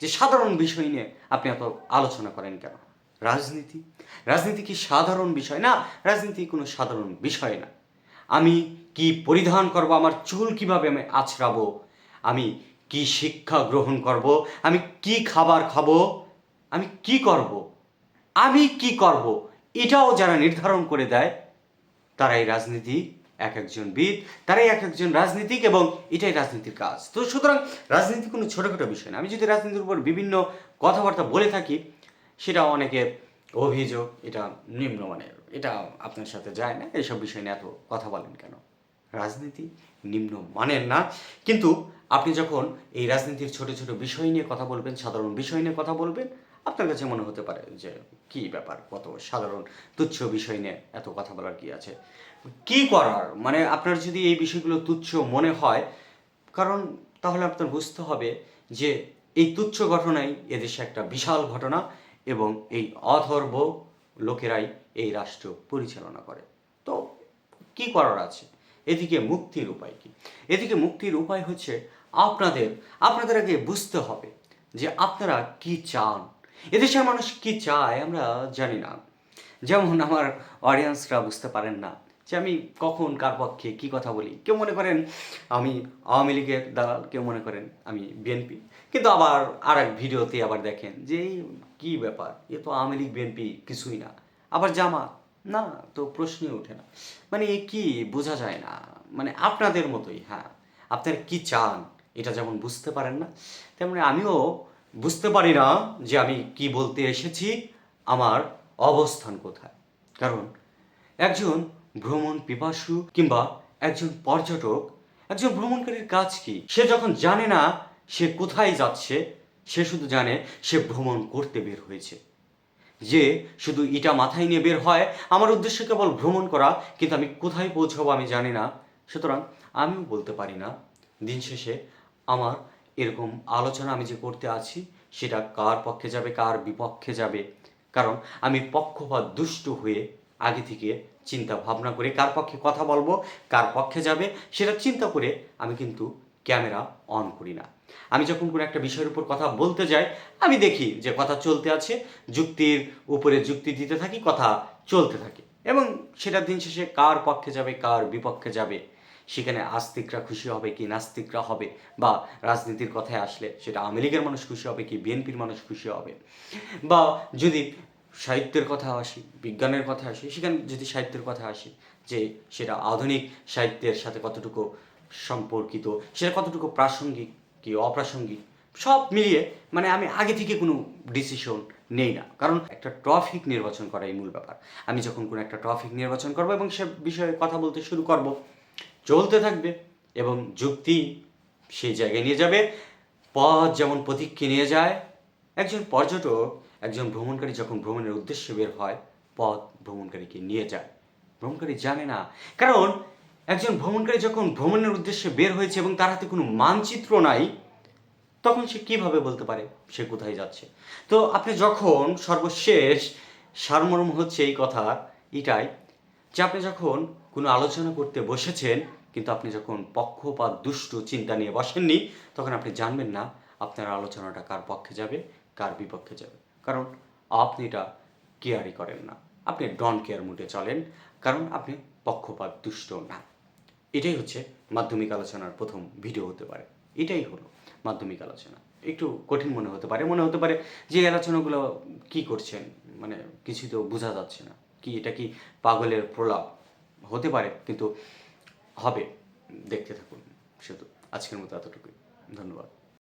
যে সাধারণ বিষয় নিয়ে আপনি এত আলোচনা করেন কেন? রাজনীতি? রাজনীতি কি সাধারণ বিষয়? না, রাজনীতি কোনো সাধারণ বিষয় না। আমি কি পরিধান করব? আমার চুল কীভাবে আমি আছড়াবো? আমি কি শিক্ষা গ্রহণ করব? আমি কি খাবার খাব? আমি কি করব? আমি কি করব? এটাও যারা নির্ধারণ করে দেয় তারাই রাজনীতি এক একজন বিদ, তারাই এক একজন রাজনীতিক এবং এটাই রাজনীতির কাজ। তো সুতরাং রাজনীতি কোনো ছোটোখাটো বিষয় না। আমি যদি রাজনীতির উপর বিভিন্ন কথাবার্তা বলে থাকি, সেটা অনেকে অভিযোগ, এটা নিম্নমানের এটা আপনার সাথে যায় না। এইসব বিষয় নিয়ে এত কথা বলেন কেন? রাজনীতি নিম্ন মানের না। কিন্তু আপনি যখন এই রাজনীতির ছোট ছোট বিষয় নিয়ে কথা বলবেন, সাধারণ বিষয় নিয়ে কথা বলবেন আপনার কাছে মনে হতে পারে যে কি ব্যাপার? কত সাধারণ তুচ্ছ বিষয় নিয়ে এত কথা বলার কি আছে? কি করার? মানে আপনার যদি এই বিষয়গুলো তুচ্ছ মনে হয়, কারণ তাহলে আপনার বুঝতে হবে যে এই তুচ্ছ ঘটনাই এদেশে একটা বিশাল ঘটনা এবং এই অথর্ব লোকেরাই এই রাষ্ট্র পরিচালনা করে। তো কি করার আছে? এদিকে মুক্তির উপায় কি? এদিকে মুক্তির উপায় হচ্ছে আপনাদের আপনাদের আগে বুঝতে হবে যে আপনারা কি চান? এদেশের মানুষ কি চায় আমরা জানি না। যেমন আমার অডিয়েন্সরা বুঝতে পারেন না যে আমি কখন কার পক্ষে কি কথা বলি। কেউ মনে করেন আমি আওয়ামী লীগের দালাল কেউ মনে করেন আমি বিএনপি। কিন্তু আবার আর এক ভিডিওতে আবার দেখেন যে এই কি ব্যাপার? এ তো আওয়ামী লীগ, বিএনপি কিছুই না। আবার জামা না, তো প্রশ্নই ওঠে না। মানে এ কি বোঝা যায় না। মানে আপনাদের মতোই হ্যাঁ। আপনারা কি চান? এটা যেমন বুঝতে পারেন না, তেমনি আমিও বুঝতে পারি না যে আমি কি বলতে এসেছি, আমার অবস্থান কোথায়। কারণ একজন ভ্রমণ পিপাসু কিংবা একজন পর্যটক, একজন ভ্রমণকারীর কাজ কি? সে যখন জানে না সে কোথায় যাচ্ছে, সে শুধু জানে সে ভ্রমণ করতে বের হয়েছে। যে শুধু ইটা মাথায় নিয়ে বের হয়, আমার উদ্দেশ্য কেবল ভ্রমণ করা, কিন্তু আমি কোথায় পৌঁছাবো আমি জানি না। সুতরাং আমিও বলতে পারি না, দিন শেষে আমার এরকম আলোচনা আমি যে করতে আছি, সেটা কার পক্ষে যাবে, কার বিপক্ষে যাবে? কারণ আমি পক্ষপাত দুষ্ট হয়ে আগে থেকে চিন্তা ভাবনা করে কার পক্ষে কথা বলব, কার পক্ষে যাবে, সেটা চিন্তা করে আমি কিন্তু ক্যামেরা অন করি না। আমি যখন কোনো একটা বিষয়ের উপর কথা বলতে যাই, আমি দেখি যে কথা চলতে আছে, যুক্তির উপরে যুক্তি দিতে থাকি, কথা চলতে থাকে। এবং সেটা দিন শেষে কার পক্ষে যাবে, কার বিপক্ষে যাবে সেখানে আস্তিকরা খুশি হবে কি নাস্তিকরা হবে? বা রাজনীতির কথায় আসলে সেটা লীগের মানুষ খুশি হবে কি বিএনপির মানুষ খুশি হবে? বা যদি সাহিত্যের কথা আসি, বিজ্ঞানের কথা আসি, সেখানে যদি সাহিত্যের কথা আসি, যে সেটা আধুনিক সাহিত্যের সাথে কতটুকু সম্পর্কিত, সেটা কতটুকু প্রাসঙ্গিক কি অপ্রাসঙ্গিক, সব মিলিয়ে মানে আমি আগে থেকে কোনো ডিসিশন নেই না। কারণ একটা টপিক নির্বাচন করাই মূল ব্যাপার। আমি যখন কোনো একটা টপিক নির্বাচন করব এবং সে বিষয়ে কথা বলতে শুরু করব চলতে থাকবে এবং যুক্তি সেই জায়গায় নিয়ে যাবে। পথ যেমন প্রতীককে নিয়ে যায়, একজন পর্যটক, একজন ভ্রমণকারী যখন ভ্রমণের উদ্দেশ্যে বের হয়, পথ ভ্রমণকারীকে নিয়ে যায়। ভ্রমণকারী জানে না। কারণ একজন ভ্রমণকারী যখন ভ্রমণের উদ্দেশ্যে বের হয়েছে এবং তার হাতে কোনো মানচিত্র নাই, তখন সে কীভাবে বলতে পারে? সে কোথায় যাচ্ছে? তো আপনি যখন সর্বশেষ সারমর্ম হচ্ছে এই কথা, এটাই যে আপনি যখন কোনো আলোচনা করতে বসেছেন, কিন্তু আপনি যখন পক্ষপাত, দুষ্ট চিন্তা নিয়ে বসেননি, তখন আপনি জানবেন না আপনার আলোচনাটা কার পক্ষে যাবে, কার বিপক্ষে যাবে। কারণ আপনি এটা কেয়ারই করেন না। আপনি ডন কেয়ার মুডে চলেন, কারণ আপনি পক্ষপাত, দুষ্ট না। এটাই হচ্ছে মাধ্যমিক আলোচনার প্রথম ভিডিও হতে পারে। এটাই হলো মাধ্যমিক আলোচনা। একটু কঠিন মনে হতে পারে, মনে হতে পারে যে আলোচনাগুলো কি করছেন? মানে কিছু তো বোঝা যাচ্ছে না। কি এটা কি পাগলের প্রলাপ? হতে পারে, কিন্তু হবে। দেখতে থাকুন। শুধু আজকের মতো এতটুকুই। ধন্যবাদ।